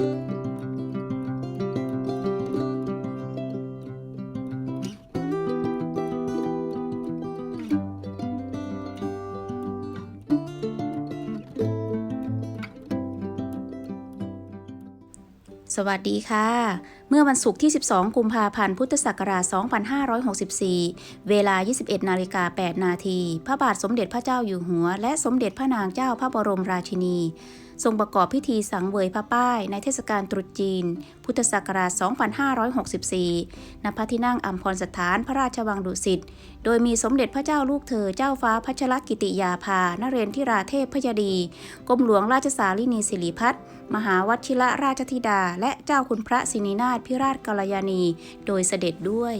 สวัสดีค่ะ เมื่อวันศุกร์ที่ 12 กุมภาพันธ์ พุทธศักราช 2564 เวลา 21 นาฬิกา 8 นาที พระบาทสมเด็จพระเจ้าอยู่หัว และสมเด็จพระนางเจ้าพระบรมราชินี ทรงประกอบพิธีสังเวยพระป้ายในเทศกาลตรุษจีน พุทธศักราช 2564 ณ พระที่นั่งอัมพรสถานพระราชวังดุสิต โดยมีสมเด็จพระเจ้าลูกเธอเจ้าฟ้าพัชรกิติยาภา นเรนทิราเทพพยดี กรมหลวงราชสาลินีสิริพัฒน์มหาวชิระราชธิดา และเจ้าคุณพระสินีนาถพิราชกัลยาณี โดยเสด็จด้วย